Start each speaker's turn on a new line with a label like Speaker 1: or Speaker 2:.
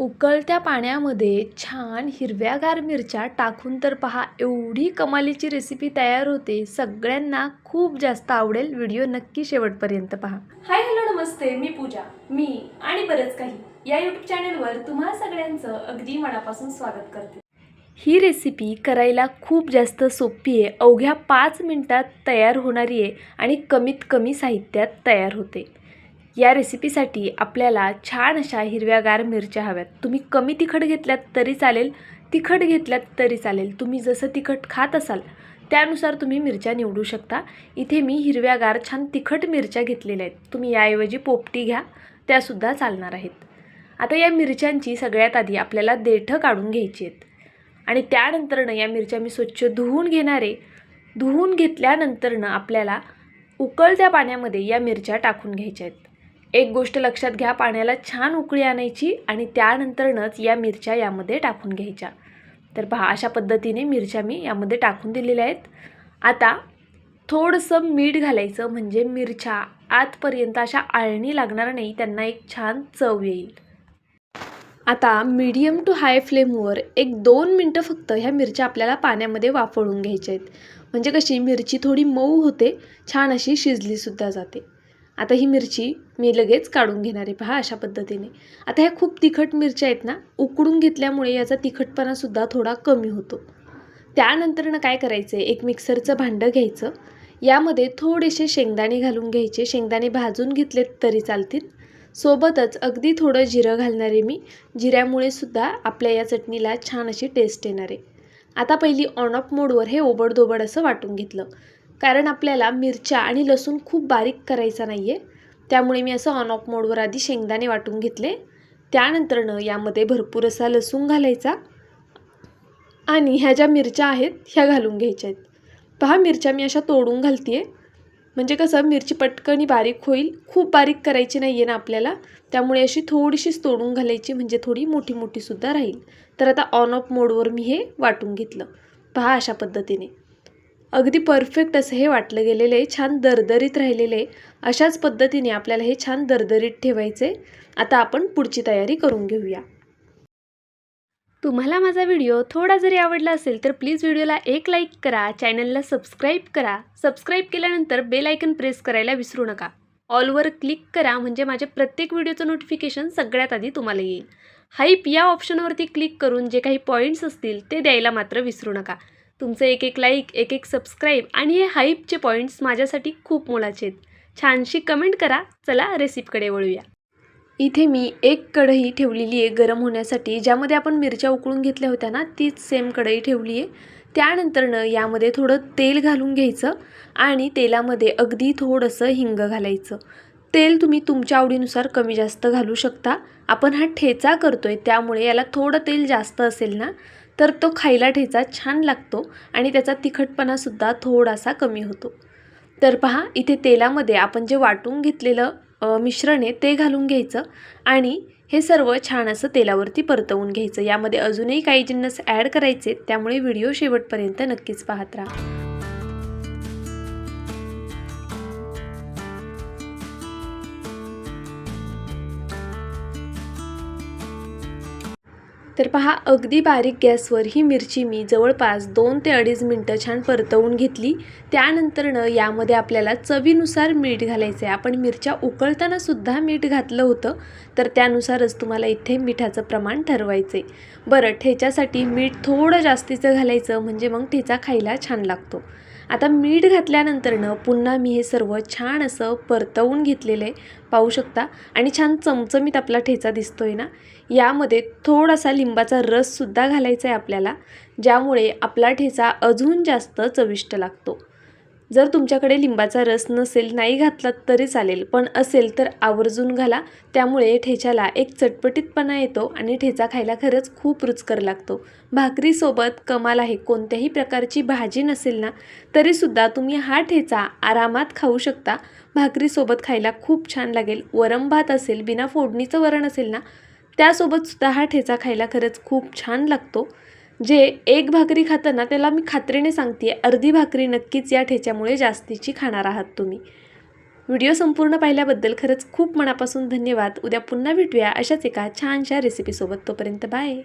Speaker 1: उकळत्या पाण्यामध्ये छान हिरव्यागार मिरच्या टाकून तर पहा एवढी कमालीची रेसिपी तयार होते. सगळ्यांना खूप जास्त आवडेल व्हिडिओ नक्की शेवटपर्यंत पहा. हाय हॅलो नमस्ते. मी पूजा. मी आणि बरंच काही या यूट्यूब चॅनलवर तुम्हा सगळ्यांचं अगदी मनापासून स्वागत करते. ही रेसिपी करायला खूप जास्त सोपी आहे. अवघ्या पाच मिनिटात तयार होणारी आहे आणि कमीत कमी साहित्यात तयार होते. या रेसिपीसाठी आपल्याला छान अशा हिरव्यागार मिरच्या हव्यात. तुम्ही कमी तिखट घेतल्यात तरी चालेल तिखट घेतल्यात तरी चालेल. तुम्ही जसं तिखट खात असाल त्यानुसार तुम्ही मिरच्या निवडू शकता. इथे मी हिरव्यागार छान तिखट मिरच्या घेतलेल्या आहेत. तुम्ही याऐवजी पोपटी घ्या त्यासुद्धा चालणार आहेत. आता या मिरच्यांची सगळ्यात आधी आपल्याला देठं काढून घ्यायची आहेत. आणि त्यानंतरनं या मिरच्या मी स्वच्छ धुवून घेणारे धुवून घेतल्यानंतरनं आपल्याला उकळत्या पाण्यामध्ये या मिरच्या टाकून घ्यायच्या आहेत. एक गोष्ट लक्षात घ्या पाण्याला छान उकळी आणायची आणि त्यानंतरनच या मिरच्या यामध्ये टाकून घ्यायच्या. तर पहा अशा पद्धतीने मिरच्या मी यामध्ये टाकून दिलेल्या आहेत. आता थोडंसं मीठ घालायचं म्हणजे मिरच्या आतपर्यंत अशा आळणी लागणार नाही त्यांना एक छान चव येईल. आता मीडियम टू हाय फ्लेमवर एक दोन मिनटं फक्त ह्या मिरच्या आपल्याला पाण्यामध्ये वाफळून घ्यायच्या आहेत. म्हणजे कशी मिरची थोडी मऊ होते छान अशी शिजलीसुद्धा जाते. आता ही मिरची मी लगेच काढून घेणार आहे पहा अशा पद्धतीने. आता ह्या खूप तिखट मिरच्या आहेत ना उकडून घेतल्यामुळे याचा तिखटपणासुद्धा थोडा कमी होतो. त्यानंतरनं काय करायचं आहे एक मिक्सरचं भांडं घ्यायचं. यामध्ये थोडेसे शेंगदाणे घालून घ्यायचे. शेंगदाणे भाजून घेतले तरी चालतील. सोबतच अगदी थोडं जिरं घालणार आहे मी. जिऱ्यामुळे सुद्धा आपल्या या चटणीला छान अशी टेस्ट येणार आहे. आता पहिली ऑन ऑफ मोडवर हे ओबडधोबड असं वाटून घेतलं. कारण आपल्याला मिरच्या आणि लसूण खूप बारीक करायचा नाही आहे त्यामुळे मी असं ऑन ऑफ मोडवर आधी शेंगदाणे वाटून घेतले. त्यानंतरनं यामध्ये भरपूर असा लसूण घालायचा. आणि ह्या ज्या मिरच्या आहेत ह्या घालून घ्यायच्या आहेत. पहा मिरच्या मी अशा तोडून घालते आहे म्हणजे कसं मिरची पटकनी बारीक होईल. खूप बारीक करायची नाही आहे ना आपल्याला. त्यामुळे अशी थोडीशीच तोडून घालायची म्हणजे थोडी मोठी मोठीसुद्धा राहील. तर आता ऑन ऑफ मोडवर मी हे वाटून घेतलं. पहा अशा पद्धतीने. अगदी परफेक्ट असं हे वाटलं गेलेलं आहे. छान दरदरीत राहिलेलं आहे. अशाच पद्धतीने आपल्याला हे छान दरदरीत ठेवायचे आता आपण पुढची तयारी करून घेऊया. तुम्हाला माझा व्हिडिओ थोडा जरी आवडला असेल तर प्लीज व्हिडिओला एक लाईक करा चॅनलला सबस्क्राईब करा. सबस्क्राईब केल्यानंतर बेल आयकन प्रेस करायला विसरू नका. ऑलवर क्लिक करा म्हणजे माझ्या प्रत्येक व्हिडिओचं नोटिफिकेशन सगळ्यात आधी तुम्हाला येईल. हाईप या ऑप्शनवरती क्लिक करून जे काही पॉईंट्स असतील ते द्यायला मात्र विसरू नका. तुमचं एक एक लाईक एक एक सबस्क्राईब आणि हे हाईपचे पॉईंट्स माझ्यासाठी खूप मोलाचे आहेत. छानशी कमेंट करा. चला रेसिपीकडे वळूया. इथे मी एक कढई ठेवलेली आहे गरम होण्यासाठी. ज्यामध्ये आपण मिरच्या उकळून घेतल्या होत्या ना तीच सेम कढई ठेवली आहे. त्यानंतरनं यामध्ये थोडं तेल घालून घ्यायचं आणि तेलामध्ये अगदी थोडंसं हिंग घालायचं. तेल तुम्ही तुमच्या आवडीनुसार कमी जास्त घालू शकता. आपण हा ठेचा करतो आहे त्यामुळे याला थोडं तेल जास्त असेल ना तर तो खायला ठेचा छान लागतो आणि त्याचा तिखटपणासुद्धा थोडासा कमी होतो. तर पहा इथे तेलामध्ये आपण जे वाटून घेतलेलं मिश्रण आहे ते घालून घ्यायचं आणि हे सर्व छान असं तेलावरती परतवून घ्यायचं. यामध्ये अजूनही काही जिन्नस ॲड करायचे त्यामुळे व्हिडिओ शेवटपर्यंत नक्कीच पाहत राहा. तर पहा अगदी बारीक गॅसवर ही मिरची मी जवळपास दोन ते अडीच मिनटं छान परतवून घेतली. त्यानंतरनं यामध्ये आपल्याला चवीनुसार मीठ घालायचं आहे आपण मिरच्या उकळताना सुद्धा मीठ घातलं होतं तर त्यानुसारच तुम्हाला इथे मिठाचं प्रमाण ठरवायचं आहे बरं ठेच्यासाठी मीठ थोडं जास्तीचं घालायचं म्हणजे मग ठेचा खायला छान लागतो. आता मीठ घातल्यानंतरनं पुन्हा मी हे सर्व छान असं परतवून घेतलेलं आहे पाहू शकता. आणि छान चमचमीत आपला ठेचा दिसतो आहे ना? यामध्ये थोडासा लिंबाचा रससुद्धा घालायचा आहे आपल्याला ज्यामुळे आपला ठेचा अजून जास्त चविष्ट लागतो. जर तुमच्याकडे लिंबाचा रस नसेल नाही घातलात तरी चालेल पण असेल तर आवर्जून घाला. त्यामुळे ठेच्याला एक चटपटीतपणा येतो आणि ठेचा खायला खरंच खूप रुचकर लागतो. भाकरीसोबत कमाल आहे कोणत्याही प्रकारची भाजी नसेल ना तरीसुद्धा तुम्ही हा ठेचा आरामात खाऊ शकता. भाकरीसोबत खायला खूप छान लागेल. वरम भात असेल बिना फोडणीचं वरण असेल ना त्यासोबतसुद्धा हा ठेचा खायला खरंच खूप छान लागतो. जे एक भाकरी खाताना त्याला मी खात्रीने सांगते आहे अर्धी भाकरी नक्कीच या ठेच्यामुळे जास्तीची खाणार आहात तुम्ही. व्हिडिओ संपूर्ण पाहिल्याबद्दल खरंच खूप मनापासून धन्यवाद. उद्या पुन्हा भेटूया अशाच एका छानशा रेसिपीसोबत तोपर्यंत बाय